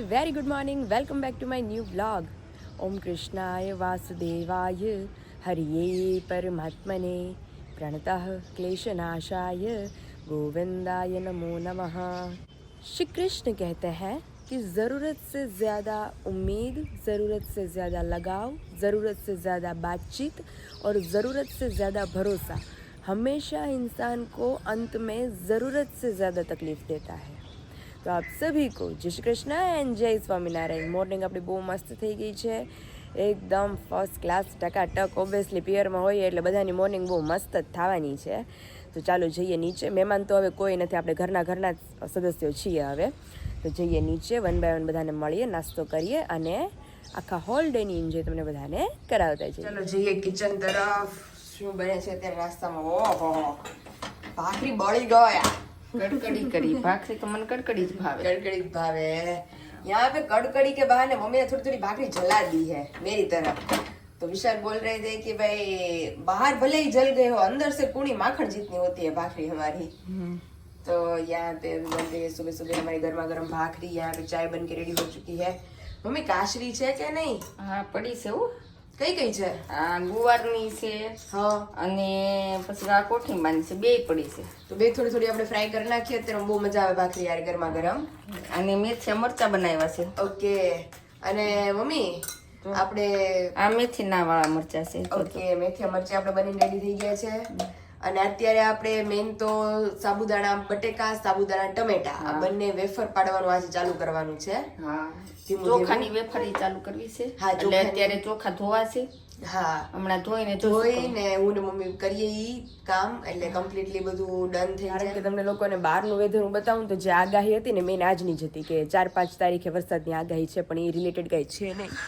Very good morning, welcome back to my new blog Om कृष्णाय वासुदेवाय, हरिये परमात्मने, प्रणतः क्लेशनाशाय, गोविंदाय नमो नमः। श्री कृष्ण कहते हैं कि ज़रूरत से ज़्यादा उम्मीद, ज़रूरत से ज़्यादा लगाव, ज़रूरत से ज़्यादा बातचीत और ज़रूरत से ज़्यादा भरोसा हमेशा इंसान को अंत में ज़रूरत से ज़्यादा तकलीफ़ देता है। તો આપ સભી કો જય શ્રી કૃષ્ણ એન્ડ જય સ્વામિનારાયણ. મોર્નિંગ આપણી બહુ મસ્ત થઈ ગઈ છે. એકદમ ફર્સ્ટ ક્લાસ ટકાટક ઓબ્વિયસલી પિયરમાં હોઈએ એટલે બધાની મોર્નિંગ બહુ મસ્ત જ થવાની છે. તો ચાલો જઈએ નીચે. મહેમાન તો હવે કોઈ નથી, આપણે ઘરના ઘરના સદસ્યો છીએ હવે. તો જઈએ નીચે વન બાય વન બધાને મળીએ, નાસ્તો કરીએ અને આખા હોલ ડેની એન્જોય તમને બધાને કરાવતા જઈએ. ચાલો જઈએ કિચન તરફ. શું બને છે અત્યારે નાસ્તામાં? ભાખરી બળી ગયા. કડકડી કરી ભાખરી તો મને કડકડી જ ભાવે कड़कड़ी भावे यहाँ पे कड़कड़ी के बहाने मम्मी ने थोड़ी थोड़ी भाखरी जला दी है मेरी तरफ तो विशाल बोल रहे थे कि भाई बाहर भले ही जल गए हो अंदर से कूड़ी माखन जितनी होती है भाखरी हमारी तो यहाँ पे अभी बन रही है सुबह सुबह हमारी गर्मा गर्म भाखरी यहाँ पे चाय बन के रेडी हो चुकी है मम्मी काशरी છે કે નહીં હા પડી છે હો કઈ કઈ છે? આ ગુવારની છે હા. અને પછી આ કોઠીંબાની છે બે પડી છે. તો બે થોડી થોડી આપણે ફ્રાય કરી નાખીએ અત્યારે બહુ મજા આવે ભાખરી યાર ગરમા ગરમ. અને મેથી મરચા બનાવ્યા છે. ઓકે. અને મમ્મી આપણે આ મેથી ના વાળા મરચા છે ઓકે મેથી મરચા આપણે બનીને રેડી થઈ ગયા છે. અને અત્યારે આપણે મેઇન તો સાબુદાણા બટેકા સાબુદાણા ટમેટા આ બંને વેફર પાડવાનું આજે ચાલુ કરવાનું છે. ચોખાની વેફર ચાલુ કરવી છે. હા, એટલે અત્યારે ચોખા ધોવા છે. હા. હમણાં ધોઈને ધોઈને હું ને મમ્મી કરીએ ઈ કામ એટલે કમ્પ્લીટલી બધું ડન થઈ જાય. કે તમને લોકોને બહારનું વેધર હું બતાવું તો જે આગાહી હતી ને મેન આજની જ હતી કે ચાર પાંચ તારીખે વરસાદની આગાહી છે પણ એ રિલેટેડ કંઈ છે નહીં.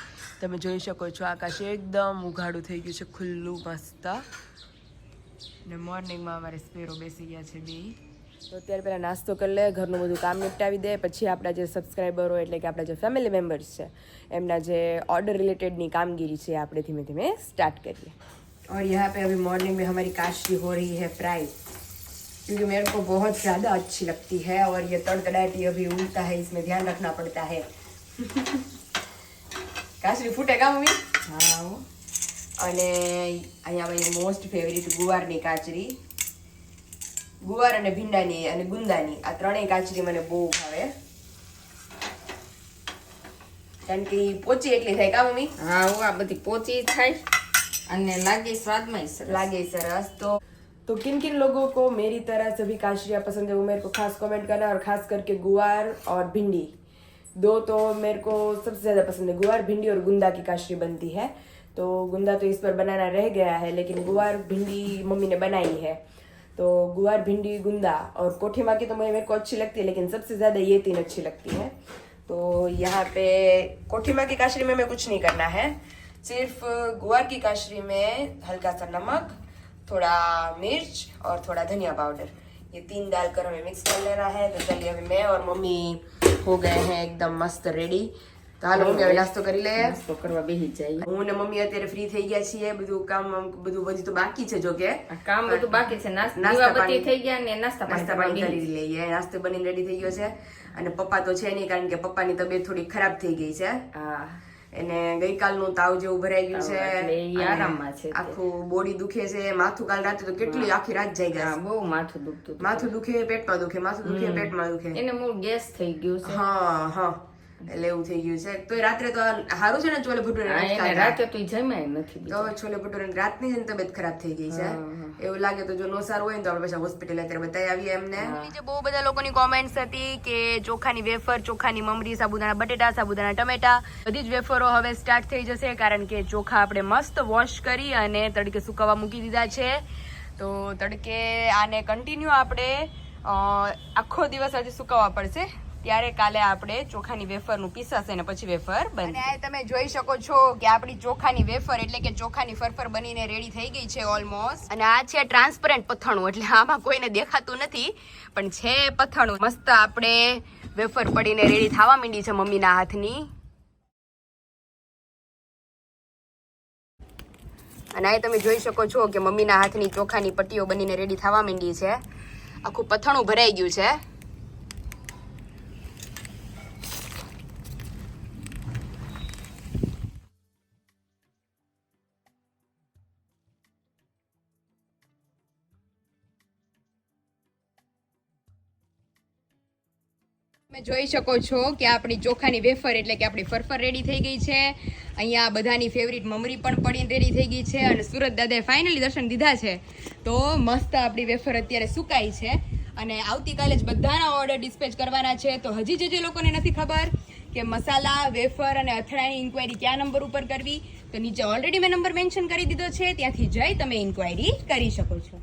તમે જોઈ શકો છો આકાશ એકદમ ઉઘાડું થઈ ગયું છે ખુલ્લું મસ્ત. ને મોર્નિંગમાં અમારે સ્પેરો બેસી ગયા છે બે તો અત્યારે પહેલાં નાસ્તો કરી લે ઘરનું બધું કામ નિપટાવી દે પછી આપણા જે સબસ્ક્રાઈબરો એટલે કે આપણા જે ફેમિલી મેમ્બર્સ છે એમના જે ઓર્ડર રિલેટેડની કામગીરી છે એ આપણે ધીમે ધીમે સ્ટાર્ટ કરીએ और यहाँ पे अभी मॉर्निंग में हमारी काशरी हो रही है फ्राई क्योंकि मेरे को बहुत ज़्यादा अच्छी लगती है और ये तड़तड़ाटी अभी उड़ता है इसमें ध्यान रखना पड़ता है કાશરી ફૂટેગા મમ્મી હા હો. અને અહીંયા મારી મોસ્ટ ફેવરિટ ગુવારની કાચરી ગુવાર અને ભીંડાની અને ગુંદાની આ ત્રણેય કાચરી મને બહુ ભાવે કારણ કે ઈ પોચી એટલી થાય કા મમ્મી હા હો, આ બધી પોચી થાય અને લાગે સ્વાદમાં સરસ लागे सरस तो तो किन किन लोगों को मेरी तरह सभी काशरियाँ पसंद है वो मेरे को खास कमेंट करना और खास करके गुआर और भिंडी दो तो मेरे को सबसे ज़्यादा पसंद है गुआर भिंडी और गुंदा की काशरी बनती है तो गुंदा तो इस पर बनाना रह गया है, लेकिन गुआर भिंडी मम्मी ने बनाई है। तो गुआर भिंडी गुंदा और कोठी माँ की तो मुझे मेरे को अच्छी लगती है, लेकिन सबसे ज़्यादा ये तीन अच्छी लगती है। तो यहाँ पे कोठी माँ की काशरी में हमें कुछ नहीं करना है, सिर्फ़ गुआर की काशरी में हल्का सा नमक, थोड़ा मिर्च और थोड़ा धनिया पाउडर। ये तीन डालकर हमें मिक्स कर लेना है। तो चलिए अभी मैं और मम्मी हो गए हैं एकदम मस्त रेडी। તો હાલો મમ્મી હવે નાસ્તો કરી લે નાસ્તો કરવા બેસી જાય. હું ને મમ્મી અત્યારે ફ્રી થઈ ગયા છીએ. બધું કામ બધું બધું તો બાકી છે જો કે કામ બધું બાકી છે. નાસ્તા પાણી. થઈ ગયા ને નાસ્તા નાસ્તા પાણી કરી લઈએ. નાસ્તો બનીને રેડી થઈ ગયો છે. અને પપ્પા તો છે નહીં કારણ કે પપ્પાની તબિયત થોડી ખરાબ થઈ ગઈ છે. હા. એને ગઈકાલનું તાવ જેવું ભરાઈ ગયું છે. આરામમાં છે આખું બોડી દુખે છે. માથું કાલ રાતે તો કેટલી આખી રાત જાય ગયા બહુ માથું દુખતું. માથું દુખે પેટમાં દુખે માથું દુખે પેટમાં દુખે. એને મૂળ ગેસ થઈ ગયું છે. હા હા. એટલે એવું થઈ ગયું છે. તો રાત્રે તો સારું છે ને ચોલે ભટુરે. રાતે તો ઈ નથી તો છોલે ભટુરે રાતની જ તબિયત ખરાબ થઈ ગઈ છે. એવું લાગે તો જો નો સારું હોય ને તો આપણે પછી હોસ્પિટલ અત્યારે બતાવી આવીએ એમને. જે બહુ બધા લોકોની કોમેન્ટ્સ હતી કે ચોખાની વેફર ચોખાની મમરી સાબુદાણા બટેટા સાબુદાણા ટમેટા બધી જ વેફરો હવે સ્ટાર્ટ થઈ જશે કારણ કે ચોખા આપણે મસ્ત વોશ કરી અને તડકે સુકવવા મૂકી દીધા છે. તો તડકે આને કન્ટિન્યુ આપણે આખો દિવસ આજે સુકવવા પડશે. ત્યારે કાલે આપણે ચોખાની વેફરનું પીસાશે અને પછી વેફર બને અને તમે જોઈ શકો છો કે આપણી ચોખાની વેફર એટલે કે ચોખાની ફરફર બનીને રેડી થઈ ગઈ છે ઓલમોસ્ટ અને આ છે ટ્રાન્સપરન્ટ પથાણું એટલે આમાં કોઈને દેખાતું નથી પણ છે પથાણું મસ્ત આપણે વેફર પડીને રેડી થવા માંડી છે મમ્મીના હાથની. અને આ તમે જોઈ શકો છો કે મમ્મીના હાથની ચોખાની પટ્ટીઓ બનીને રેડી થવા માંડી છે. આખું પથાણું ભરાઈ ગયું છે. જોઈ શકો છો કે આપણી ચોખાની વેફર એટલે કે આપણી ફરફર રેડી થઈ ગઈ છે. અહીંયા બધાની ફેવરિટ મમરી પણ પડી રેડી થઈ ગઈ છે અને સુરત દાદાએ ફાઇનલી દર્શન દીધા છે. તો મસ્ત આપણી વેફર અત્યારે સુકાઈ છે અને આવતીકાલે જ બધાના ઓર્ડર ડિસ્પેચ કરવાના છે. તો હજી જે જે લોકોને નથી ખબર કે મસાલા, વેફર અને અથડાની ઇન્ક્વાયરી કયા નંબર ઉપર કરવી, તો નીચે ઓલરેડી મેં નંબર મેન્શન કરી દીધો છે. ત્યાંથી જઈ તમે ઇન્ક્વાયરી કરી શકો છો.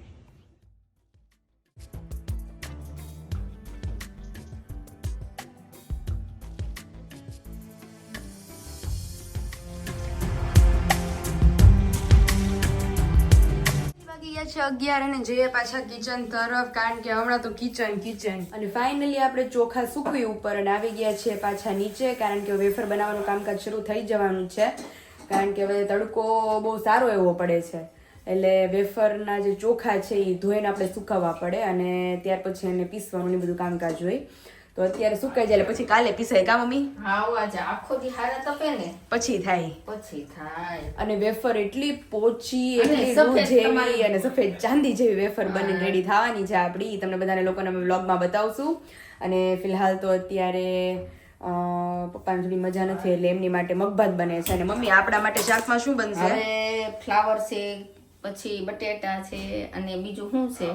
છે અગિયાર અને જઈએ પાછા કિચન તરફ, કારણ કે હમણાં તો કિચન કિચન અને ફાઇનલી આપણે ચોખા સૂકવી ઉપર અને આવી ગયા છે પાછા નીચે, કારણ કે વેફર બનાવવાનું કામકાજ શરૂ થઈ જવાનું છે. કારણ કે હવે તડકો બહુ સારો એવો પડે છે. એટલે વેફરના જે ચોખા છે એ ધોઈને આપણે સુકવવા પડે અને ત્યાર પછી એને પીસવાનું બધું કામકાજ હોય. તો અત્યારે સુકાઈ જાય પછી કાલે પીસાય કા મમ્મી? હા આજે આખો દી હારા તપે ને. પછી થાય. પછી થાય. અને વેફર એટલી પોચી એટલી રૂ જેવી અને સફેદ ચાંદી જેવી વેફર બની રેડી થવાની છે આપણી. તમને બધાને લોકોને અમે વ્લોગમાં બતાવશું. અને ફિલહાલ તો અત્યારે પપ્પાને થોડી મજા નથી એટલે એમની માટે મગભાત બને છે. અને મમ્મી આપણા માટે શાકમાં શું બનશે? ફ્લાવર છે પછી બટેટા છે અને બીજું શું છે?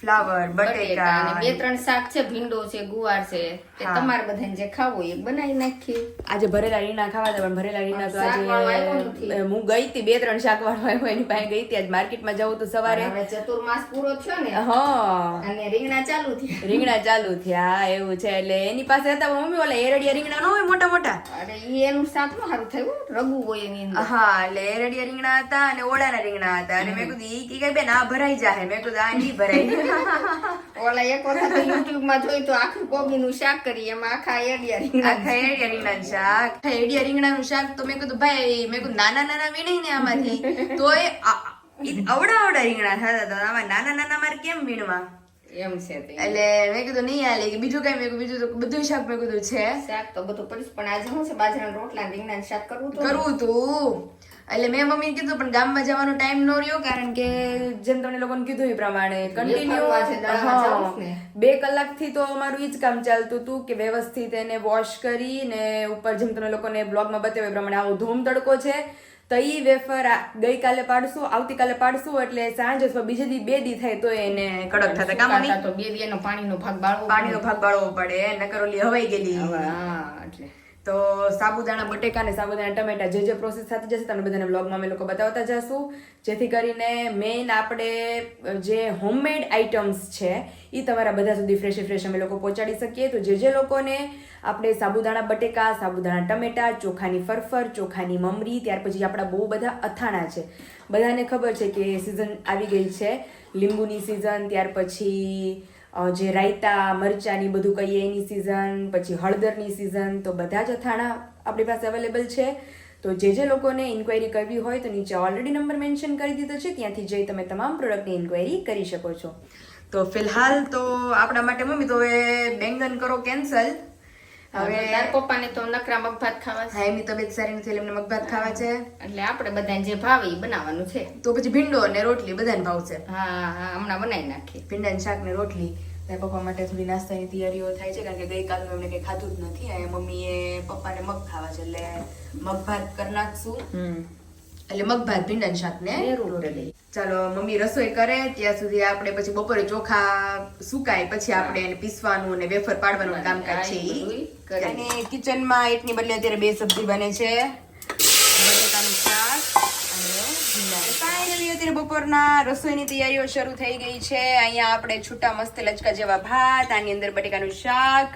ફ્લાવર બટેટા બે ત્રણ શાક છે ભીંડો છે ગુવાર છે એ તમારે બધાને જે ખાવું એ બનાવી નાખીએ. આજે ભરેલા રીંગણા ખાવા હતા પણ ભરેલા રીંગણા તો આજે હું ગઈ હતી બે ત્રણ શાક વાળો આવ્યો એની પાસે ગઈ હતી આજ માર્કેટમાં જવું તો સવારે. ચતુર્માસ પૂરો થયો ને હા. અને રીંગણા ચાલુ થયા. રીંગણા ચાલુ થયા એવું છે એટલે એની પાસે હતા મમ્મી ઓલા એરડિયા રીંગણા ન હોય મોટા મોટા. અરે ઈ એનું શાકનું સારું થયું રગુ હોય એની અંદર. હા એટલે એરડિયા રીંગણા હતા અને ઓળાના રીંગણા હતા અને મેં કીધું ઈ કે બેન આ ભરાઈ જાહે મેં કીધું આ નહીં ભરાય. ઓલા એક વખત યુટ્યુબમાં જોયું તો આખું કોબી નું શાક કરી એમાં આખા એડિયા રીંગણા આખા એડિયા રીંગણાનું શાક. આખા એડિયા રીંગણાનું શાક તો મેં કીધું ભાઈ મેં કીધું નાના નાના વીણાય ને આમાંથી તો એ અવડા અવડા રીંગણા થતા હતા. આમાં નાના નાના મારે કેમ વીણવા? એમ છે એટલે મેં કીધું નહીં હાલે કે બીજું કઈ મેં બીજું તો બધું શાક મેં કીધું છે. શાક તો બધું કરીશ પણ આજે હું છે બાજરાના રોટલા રીંગણા શાક કરવું કરવું તું એટલે મેં મમ્મીને કીધું પણ ગામમાં જવાનો ટાઈમ ન રહ્યો કારણ કે જેમ તમને લોકોને કીધું એ પ્રમાણે કન્ટિન્યુ બે કલાકથી તો અમારું એ જ કામ ચાલતું હતું કે વ્યવસ્થિત એને વોશ કરી ને ઉપર જેમ તમે લોકોને બ્લોગમાં બતાવ્યું એ પ્રમાણે આવો ધૂમ તડકો છે તો ઈ વેફર ગઈકાલે પાડશું આવતીકાલે પાડશું એટલે સાંજ અથવા બીજે દી બે દી થાય તો એને કડક થતા. કામ નહીં તો બે દી એનો પાણીનો ભાગ બાળવો પાણીનો ભાગ બાળવો પડે નકર ઓલી હવાઈ ગયેલી. હા એટલે. તો સાબુદાણા, બટેકા અને સાબુદાણા, ટમેટા જે જે પ્રોસેસ થતી જશે તમને બધાને બ્લોગમાં અમે લોકો બતાવતા જશું. જેથી કરીને મેઇન આપણે જે હોમમેડ આઇટમ્સ છે એ તમારા બધા સુધી ફ્રેશ ફ્રેશ અમે લોકો પહોંચાડી શકીએ. તો જે જે લોકોને આપણે સાબુદાણા, બટેકા, સાબુદાણા, ટમેટા, ચોખાની ફરફર, ચોખાની મમરી, ત્યાર પછી આપણા બહુ બધા અથાણા છે. બધાને ખબર છે કે સિઝન આવી ગઈ છે, લીંબુની સિઝન ત્યાર પછી જે રાયતા, મરચાની બધું કહીએ એની સિઝન પછી હળદરની સિઝન તો બધા જ અથાણા આપણી પાસે અવેલેબલ છે. તો જે જે લોકોને ઇન્ક્વાયરી કરવી હોય તો નીચે ઓલરેડી નંબર મેન્શન કરી દીધો છે. ત્યાંથી જઈ તમે તમામ પ્રોડક્ટની ઇન્ક્વાયરી કરી શકો છો. તો ફિલહાલ તો આપણા માટે મમ્મી, તો હવે બેંગન કરો કેન્સલ હવે તાર પપ્પાને તો નકરા મગભાત ખાવા છે. એમની તબિયત સારી નથી એટલે એમને મગભાત ખાવા છે. એટલે આપણે બધાને જે ભાવે એ બનાવવાનું છે. તો પછી ભીંડો અને રોટલી બધાને ભાવશે. હા હા હમણાં બનાવી નાખીએ. ભીંડાનું શાક ને રોટલી. તારા પપ્પા માટે થોડી નાસ્તાની તૈયારીઓ થાય છે કારણ કે ગઈકાલ એમને કંઈ ખાધું જ નથી. અને મમ્મીએ પપ્પાને મગ ખાવા છે એટલે મગ ભાત કરી નાખશું. એટલે મગ ભાત ભીંડા શાક ને ને રોટલી. ચાલો મમ્મી રસોઈ કરે ત્યાં સુધી આપણે પછી બપોરે ચોખા સુકાય પછી આપણે એને પીસવાનું અને વેફર પાડવાનું કામકાજ છે. અને કિચનમાં એટલની બદલે અત્યારે બે સબ્જી બને છે. બટેકાનું શાક અને અત્યારે બપોરના રસોઈની તૈયારીઓ શરૂ થઈ ગઈ છે. અહીંયા આપણે છૂટા મસ્ત લચકા જેવા ભાત આની અંદર બટેકાનું શાક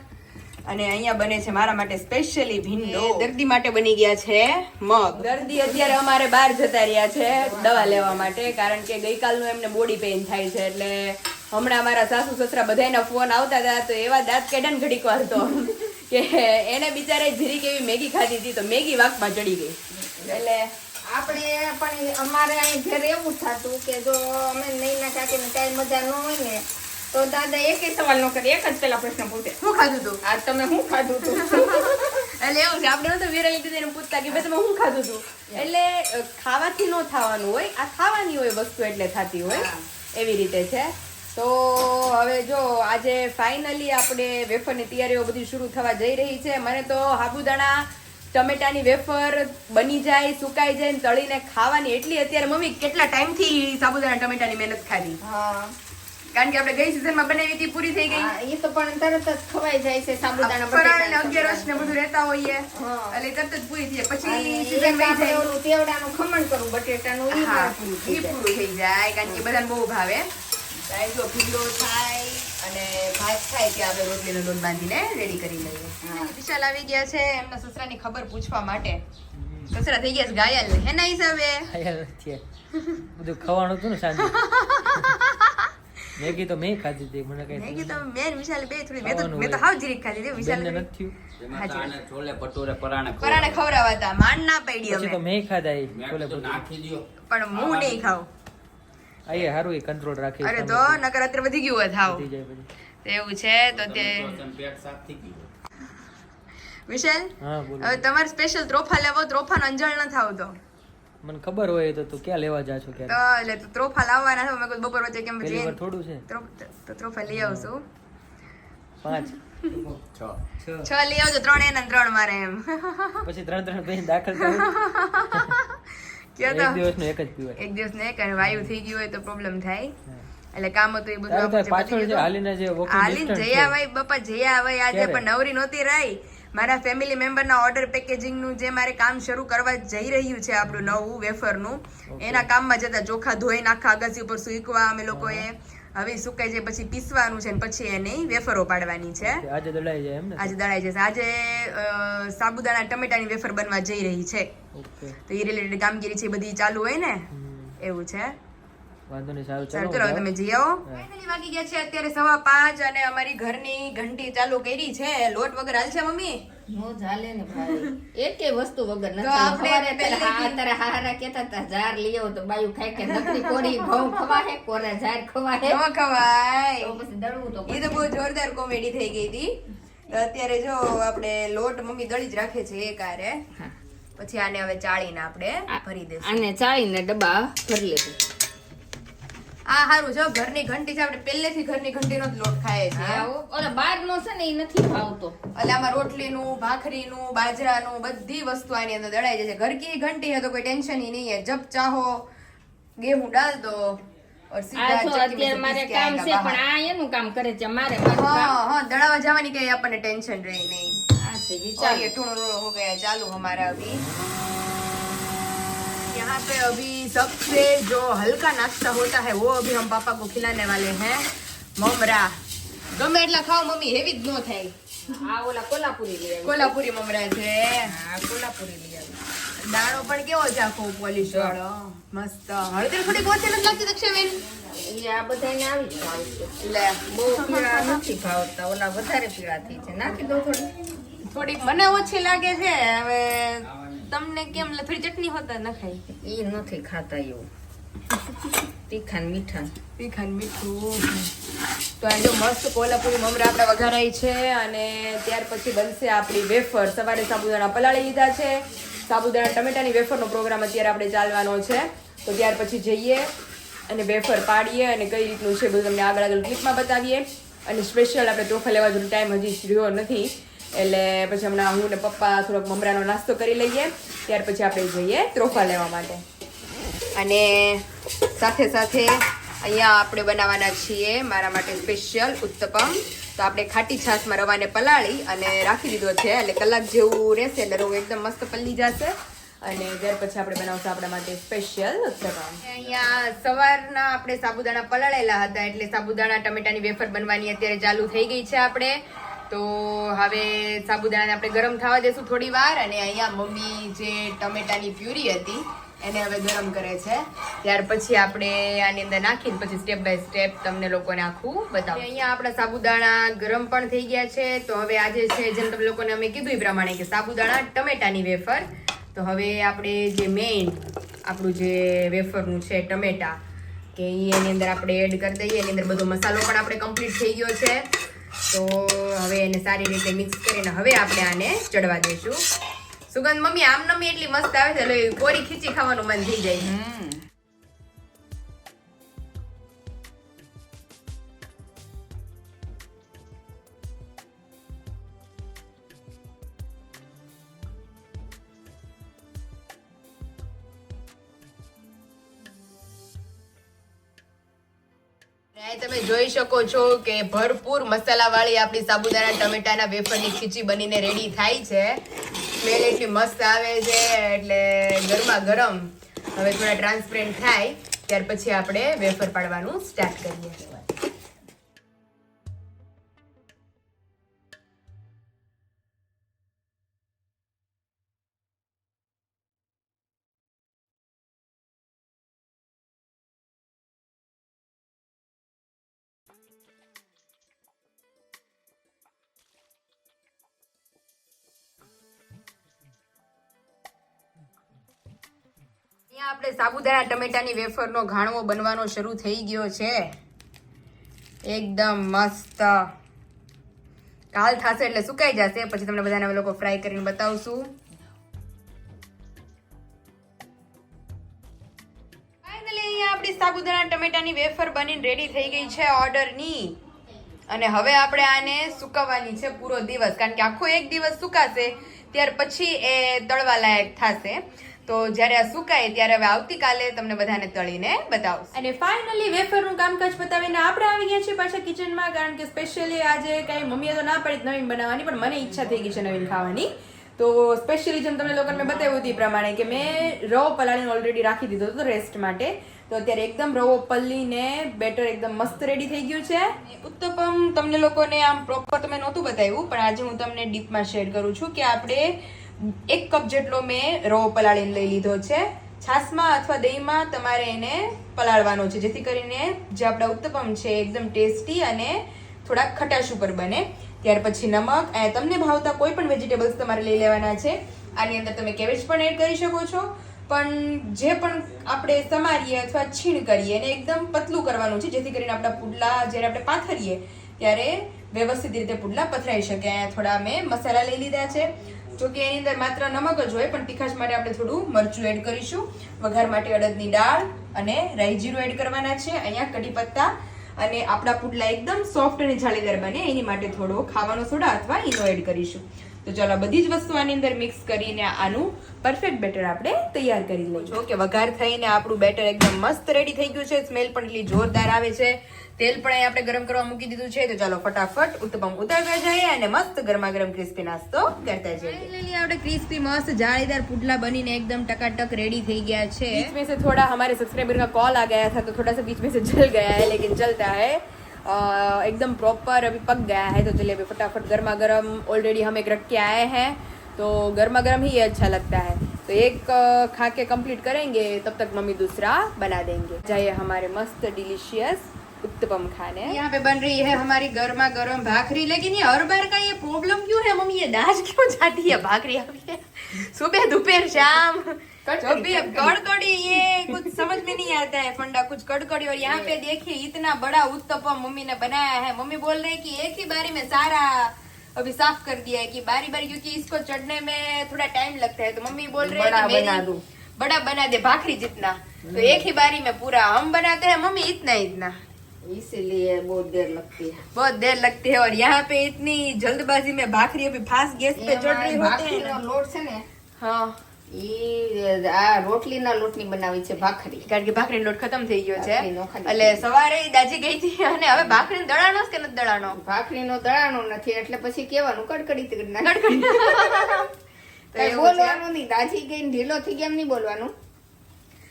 અને અહીંયા બને છે મારા માટે સ્પેશિયલી ભીંડો. દર્દી માટે બની ગયા છે મગ. દર્દી અત્યારે અમારે બહાર જતા રહ્યા છે દવા લેવા માટે કારણ કે ગઈકાલનું એમને બોડી પેઇન થાય છે એટલે હમણાં મારા સાસુ સસરા બધાના ફોન આવતા હતા તો એવા દાંત કેડન ઘડીક વાર તો કે એને બિચારે જીરીક એવી મેગી ખાધી હતી તો મેગી વાંકમાં ચડી ગઈ. એટલે આપણે પણ અમારે અહીં ઘરે એવું થતું કે જો અમે નહીં ના કાકીને કાંઈ મજા ન હોય ને તો દાદા એક સવાલ નો કરે એક જ પેલા પ્રશ્ન પૂછે. શું ખાધું તું? આજ તમે શું ખાધું તું? એટલે એવું છે આપણે તો વિરલ દીદીને પૂછતા કે ભાઈ તમે શું ખાધું તું? એટલે ખાવાથી નો થવાનું હોય આ ખાવાની હોય વસ્તુ એટલે થતી હોય એવી રીતે છે. તો હવે જો આજે ફાઇનલી આપણે વેફરની તૈયારીઓ બધી શરૂ થવા જઈ રહી છે. મને તો સાબુદાણા ટમેટાની વેફર બની જાય સુકાઈ જાય તળીને ખાવાની. એટલી અત્યારે મમ્મી કેટલા ટાઈમથી સાબુદાણા ટમેટાની મહેનત ખાધી? હા. કારણ કે આપણે ગઈ સિઝનમાં બનાવી હતી પૂરી થઈ ગઈ. એ તો પણ તરત જ ખવાઈ જાય છે સાબુદાણા ફરાળ ને અગિયારસ ને બધું રહેતા હોઈએ. એટલે તરત જ પૂરી થઈ જાય. પછી season વહી જાય. ઓલું તેવડાનું ખમણ કરું બટેટાનું એ પૂરું થઈ જાય. કારણ કે બધાને બહુ ભાવે. જો ભીંડો થાય અને ભાત થાય ત્યાં આપણે રોટલીનો લોટ બાંધીને રેડી કરી લઈએ. વિશાલ આવી ગયા છે એમના સસરાની ખબર પૂછવા માટે. સસરા થઈ ગયા છે ઘાયલ. હેના હિસાબે? બધું ખાવાનું હતું ને સાંજે. મેગી તો મેં ખાધી હતી મને કઈ મેં કીધું મેં વિશાલ બે થોડી મેં તો મેં તો હાવ જીરીક ખાધી હતી વિશાલ બેનને નથી થયું? છોલે ભટુરે પરાણે પરાણે ખવડાવવા હતા માન ના પડી અમે તો મેં ખાધા એ છોલે ભટુરે. નાખી દયો. પણ હું નહીં ખાઉં. આ હારું એ કંટ્રોલ રાખી અરે તો નકર અત્યારે વધી ગયું હોય તો એવું છે તો તે પેટ સાફ થઈ ગયું વિશાલ હવે તમારે સ્પેશિયલ ત્રોફા લેવો ત્રોફાનો અંજળ ન થાવ તો. મને ખબર હોય તો તું ક્યાં લેવા જા છો તો ક્યારે એટલે તો ત્રોફા લાવવાના છે મેં બપોર વચ્ચે કેમ પહેલી થોડું છે. તો ત્રોફા લઈ આવશું. પાંચ. છ. લઈ આવજો ત્રણ એના ત્રણ મારે એમ. પછી ત્રણ ત્રણ પછી દાખલ કરું. એક દિવસ દિવસનું એક જ પીવાય એક દિવસ ને અને વાયુ થઈ ગયું હોય તો પ્રોબ્લેમ થાય. એટલે કામ હતું એ બધું પાછળ જે. હાલીને જે હાલીને જયા ભાઈ બાપા જઈ આવાય આજે પણ નવરી નહોતી રહી મારા ફેમિલી મેમ્બરના ઓર્ડર પેકેજિંગનું જે મારે કામ શરૂ કરવા જઈ રહ્યું છે આપણું નવું વેફરનું એના કામમાં જતા ચોખા ધોઈને આખા અગાસી ઉપર સૂકવા અમે લોકોએ હવે સુકાઈ જાય પછી પીસવાનું છે પછી એની વેફરો પાડવાની છે. આજે દળાઈ જાય એમ આજે દળાઈ જશે. આજે સાબુદાણા ટમેટાની વેફર બનવા જઈ રહી છે. તો એ રિલેટેડ કામગીરી છે બધી ચાલુ હોય ને? એવું છે. વાંધો નહીં સારું ચાલો ચાલો તમે જઈ આવો ફાઇનલી વાગી ગયા છે અત્યારે સવા પાંચ અને અમારી ઘરની ઘંટી ચાલુ કરી છે. લોટ વગર હાલ છે મમ્મી? નો ચાલે ને ભાઈ. એકેય વસ્તુ વગર નથી આપણે પેલા પહેલેથી- હારા કહેતા હતા ઝાર લઈ આવો તો બાયું ખાય કે નકરી કોરી ઘઉં ખવાહે કોરા ઝાર ખવાહે? ન ખવાય. તો પછી દળવું તો એ તો બહુ જોરદાર કોમેડી થઈ ગઈ હતી. અત્યારે જો આપણે લોટ મમ્મી દળી જ રાખે છે એક આરે. પછી આને હવે ચાળીને આપણે ભરી દઈશું આને ચાળીને ડબ્બા ભરી લીધું આ સારું છે ઘરની ઘંટી છે. આપણે પહેલેથી ઘરની ઘંટીનો જ લોટ ખાઈએ છીએ અને બહારનો છે ને એ નથી ભાવતો. એટલે આમાં રોટલીનું ભાખરીનું બાજરાનું બધી વસ્તુ આની અંદર દળાઈ જશે ઘર કી ઘંટી હે તો કોઈ ટેન્શન ઈ નહીં હે. જબ ચાહો ગેહું ડાલ દો જવાની કઈ આપણને ટેન્શન રહી નહીં. ચાલુ અમારા અભી यहाँ पे अभी सबसे जो हल्का नाश्ता होता है वो अभी हम पापा को खिलाने वाले हैं ममरा ગમે એટલા ખાઓ મમ્મી હેવી જ ન થાય આ ઓલા કોલ્હાપુરી લઈ આવી કોલ્હાપુરી મમરા છે આ કોલ્હાપુરી લઈ આવી દાણો પણ કેવો છે આખો પોલિશ વાળો મસ્ત હળદર થોડીક ઓછી નથી લાગતી દક્ષાબેન એ આ બધાને આવી જ ભાવ છે લે બહુ પીળા નથી ભાવતા ઓલા વધારે પીળા થઈ છે નાખી દો થોડી થોડીક મને ઓછી લાગે છે હવે તમને કેમ થોડી ચટણી હોતા ન ખાઈ એ નથી ખાતા એવું તીખા ને મીઠા તીખા ને મીઠું. તો આ જો મસ્ત કોલ્હાપુરી મમરા આપણે વઘારાઈ છે અને ત્યાર પછી બનશે આપણી વેફર. સવારે સાબુદાણા પલાળી લીધા છે. સાબુદાણા ટમેટાની વેફરનો પ્રોગ્રામ અત્યારે આપણે ચાલવાનો છે. તો ત્યાર પછી જઈએ અને વેફર પાડીએ અને કઈ રીતનું છે બધું તમને આગળ આગળ ક્લિપમાં બતાવીએ. અને સ્પેશિયલ આપણે ચોખા લેવા જેનો ટાઈમ હજી રહ્યો નથી. એટલે પછી હમણાં હું ને પપ્પા થોડોક મમરાનો નાસ્તો કરી લઈએ. ત્યાર પછી આપણે જઈએ ત્રોફા લેવા માટે. અને સાથે સાથે અહીંયા આપણે બનાવવાના છીએ મારા માટે સ્પેશિયલ ઉત્તપમ. તો આપણે ખાટી છાશમાં રવાને પલાળી અને રાખી દીધો છે. એટલે કલાક જેવું રહેશે એટલે રવો એકદમ મસ્ત પલ્લી જશે. અને ત્યાર પછી આપણે બનાવશું આપણા માટે સ્પેશિયલ અહીંયા સવારના આપણે સાબુદાણા પલાળેલા હતા એટલે સાબુદાણા, ટમેટાની વેફર બનવાની અત્યારે ચાલુ થઈ ગઈ છે આપણે. તો હવે સાબુદાણાને આપણે ગરમ થવા દેશું થોડી વાર અને અહીંયા મમ્મી જે ટમેટાની પ્યુરી હતી, એને હવે ગરમ કરે છે. ત્યાર પછી આપણે આની અંદર નાખીને પછી સ્ટેપ બાય સ્ટેપ તમને લોકોને આખું બતાવું. અહીંયા આપણા સાબુદાણા ગરમ પણ થઈ ગયા છે. તો હવે આજે છે જેમ તમે લોકોને અમે કીધું એ પ્રમાણે કે સાબુદાણા ટમેટાની વેફર. તો હવે આપણે જે મેઇન આપણું જે વેફરનું છે ટમેટા, કે એની અંદર આપણે એડ કરી દઈએ. એની અંદર બધો મસાલો પણ આપણે કમ્પ્લીટ થઈ ગયો છે. તો હવે એને સારી રીતે મિક્સ કરીને હવે આપણે આને ચડવા દઈશું. સુગંધ મમ્મી આમ નમી એટલી મસ્ત આવે છે, એટલે કોરી ખીચી ખાવાનું મન થઈ જાય અહીં તમે જોઈ શકો છો કે ભરપૂર મસાલાવાળી આપણી સાબુદાણા, ટમેટાના વેફરની ખીચી બનીને રેડી થાય છે. સ્મેલ એટલી મસ્ત આવે છે એટલે ગરમા ગરમ. હવે થોડા ટ્રાન્સપરન્ટ થાય, ત્યાર પછી આપણે વેફર પાડવાનું સ્ટાર્ટ કરીએ. અહીંયા આપણે સાબુદાણા ટમેટાની વેફરનો ઘાણવો બનવાનો શરૂ થઈ ગયો છે. એકદમ મસ્ત. કાલ થશે એટલે સુકાઈ જશે. પછી તમને બધાને લોકો ફ્રાય કરીને બતાવશું. આપણી સાબુદાણા ટમેટાની વેફર બનીને રેડી થઈ ગઈ છે ઓર્ડરની અને હવે આપણે આને સુકાવવાની છે પૂરો દિવસ. કારણ કે આખો એક દિવસ સુકાશે, ત્યાર પછી એ તળવા લાયક થશે. તો જ્યારે આ સુકાય ત્યારે હવે આવતીકાલે તમને બધાને તળીને બતાવશું. અને ફાઇનલી વેફરનું કામકાજ બતાવીને આપણે આવી ગયા છીએ પાછા કિચનમાં કારણ કે સ્પેશિયલી આજે કઈ મમ્મીએ તો ના પડી નવીન બનાવવાની પણ મને ઈચ્છા થઈ ગઈ છે નવીન ખાવાની. તો સ્પેશિયલી જેમ તમને લોકોને મેં બતાવ્યું હતું એ પ્રમાણે કે મેં રવો પલાળીને ઓલરેડી રાખી દીધો હતો રેસ્ટ માટે. તો અત્યારે એકદમ રવો પલ્લીને બેટર એકદમ મસ્ત રેડી થઈ ગયું છે. ઉત્તપમ તમને લોકોને આમ પ્રોપર તમે નહોતું બતાવ્યું પણ આજે હું તમને ડીપમાં શેર કરું છું કે આપણે એક કપ જેટલો મેં રવો પલાળીને લઈ લીધો છે. છાશમાં અથવા દહીંમાં તમારે એને પલાળવાનો છે, જેથી કરીને જે આપણા ઉત્તપમ છે એકદમ ટેસ્ટી અને થોડાક ખટાશ ઉપર બને. ત્યાર પછી નમક, અને તમને ભાવતા કોઈ પણ વેજીટેબલ્સ તમારે લઈ લેવાના છે. આની અંદર તમે કેબેજ પણ એડ કરી શકો છો. પણ જે પણ આપણે સમારીએ અથવા છીણ કરીએ, એને એકદમ પતલું કરવાનું છે, જેથી કરીને આપણા પુડલા જ્યારે આપણે પાથરીએ, ત્યારે વ્યવસ્થિત રીતે પુડલા પથરાઈ શકે. થોડા મેં મસાલા લઈ લીધા છે. જો કે એની અંદર માત્ર નમક જ હોય, પણ તીખાશ માટે આપણે થોડું મરચું એડ કરીશું. વઘાર માટે અડદની દાળ અને રાઈ જીરું એડ કરવાના છે, અહીંયા કઢી પત્તા અને આપણા પુડલા એકદમ સોફ્ટ અને જાળીદાર બને, એની માટે થોડો ખાવાનો સોડા અથવા ઈનો એડ કરીશું. તો ચાલો બધી જ વસ્તુ આની અંદર મિક્સ કરીને આનું પરફેક્ટ બેટર આપણે તૈયાર કરી લઈશું કે વઘાર થઈને આપણું બેટર એકદમ મસ્ત રેડી થઈ ગયું છે સ્મેલ પણ એટલી જોરદાર આવે છે. તેલ પણ અહીં આપણે ગરમ કરવા મૂકી દીધું છે તો ચાલો ફટાફટ ઉત્તપમ ઉતારતા જઈએ અને મસ્ત ગરમા ગરમ ક્રિસ્પી નાસ્તો કરતા જઈએ ફાઇનલી આપણે ક્રિસ્પી મસ્ત જાળીદાર પુડલા બનીને एकदम टकाटक रेडी થઈ ગયા છે बीच में से थोड़ा हमारे सब्सक्राइबर का कॉल आ गया था तो थोड़ा सा बीच में से जल गया है लेकिन चलता है अ, एकदम प्रॉपर अभी पक गया है तो चलिए अभी फटाफट गर्मा गर्म ऑलरेडी हम एक रख के आए हैं तो गर्मा गर्म ही ये अच्छा लगता है तो एक अ, खा के कंप्लीट करेंगे तब तक मम्मी दूसरा बना देंगे जाइए हमारे मस्त डिलीशियस उत्तपम खाने। यहाँ पे बन रही है हमारी गर्मा गर्म भाखरी। लेकिन ये हर बार का ये प्रॉब्लम क्यों है? मम्मी ये दाज क्यों जाती है भाखरी? अभी सुबह दोपहर शाम भी कड़कड़ी। ये कुछ समझ में नहीं आता है फंडा कुछ कड़कड़ी। और यहाँ पे देखिए इतना बड़ा उत्तपम मम्मी ने बनाया है। मम्मी बोल रहे हैं कि एक ही बारी में सारा अभी साफ़ कर दिया है कि बारी बारी क्योंकि इसको चढ़ने में थोड़ा टाइम लगता है। तो मम्मी बोल रहे हैं कि मेरी बड़ा बना दे भाखरी जितना। तो एक ही बारी में पूरा हम बनाते हैं। मम्मी इतना इतना। इसीलिए बहुत देर लगती है बहुत देर लगती है और यहाँ पे इतनी जल्दबाजी में भाखरी अभी फास्ट गैस पे चढ़ रही होती है ભાખરીનો ना લોટ છે ને हाँ ઈ આ રોટલીના લોટની બનાવી છે ભાખરી કારણ કે ભાખરીનો લોટ ખતમ થઈ ગયો છે ભાખરીનો ખાલી એટલે સવારે ઈ દાજી ગઈ હતી અને હવે ભાખરી દળાનો કે નથી દળાનો ભાખરીનો દળાનો નથી એટલે પછી કેવાનું કડકડી કરી નાખ. તો કઈ એવું છે. બોલવાનું નહીં દાજી ગઈ ને ઢીલો થઈ ગયા એમ નહીં બોલવાનું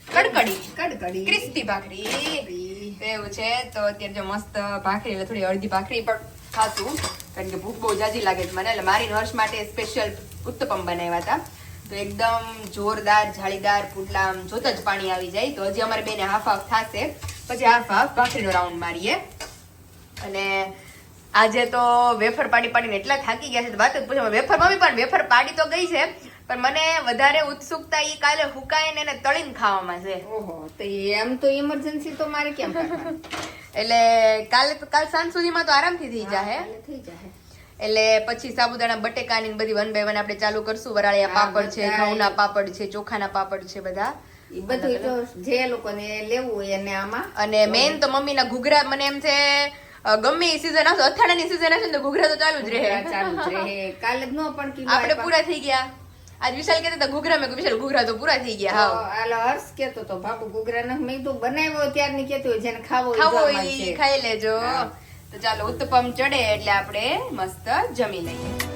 કડકડી કડકડી ક્રિસ્પી ભાખરી એવું છે, તો અત્યારે જો મસ્ત ભાખરી એટલે થોડી અડધી ભાખરી પણ ખાશું કારણ કે ભૂખ બહુ જાજી લાગે છે મને, એટલે મારી નર્સ માટે સ્પેશિયલ ઉત્તપમ બનાવ્યા હતા. તો એકદમ જોરદાર, જાળીદાર પુડલા જોતા જ પાણી આવી જાય. તો હજી અમારે બેને હાફ હાફ થશે. પછી હાફ હાફ ભાખરીનો રાઉન્ડ મારીએ. અને આજે તો વેફર પાડી પાડીને એટલા થાકી ગયા છે વાત પૂછો, વેફર, મમ્મી પણ વેફર પાડી તો ગઈ છે. પણ મને વધારે ઉત્સુકતા ઈ કાલે હુકાઈને એને તળીને ખાવામાં છે. ઓહો તો એમ તો ઇમરજન્સી તો મારે કેમ એટલે કાલે તો કાલ સાંજ સુધીમાં તો આરામથી થઈ જાય થઈ જાય એટલે પછી સાબુદાણા બટેકાની બધી વન બાય વન આપણે ચાલુ કરશું. વરાળિયા પાપડ છે. ઘઉંના પાપડ છે ચોખાના પાપડ છે બધા. બધું તો જે લોકોને લેવું હોય એને આમાં. અને મેઇન તો મમ્મીના ઘૂઘરા મને એમ છે ગમે એ સીઝન આવશે અથાણાની સીઝન હશે ને તો ઘૂઘરા તો ચાલુ જ રહે. ચાલુ જ રહે. કાલે ન પણ આપણે. પૂરા થઈ ગયા. આજ વિશાલ કે તો ઘૂઘરા. મેં વિશાલ ઘૂઘરા તો પૂરા થઈ ગયા હા આલો હર્ષ કેતો તો બાપુ ઘૂઘરા ને મેં તો બનાવ્યો ત્યારની કેતો હોય જેને ખાવો ખાવો ઈ ખાઈ લેજો. તો ચાલો ઉત્તપમ ચડે એટલે આપણે મસ્ત જમી લઈએ.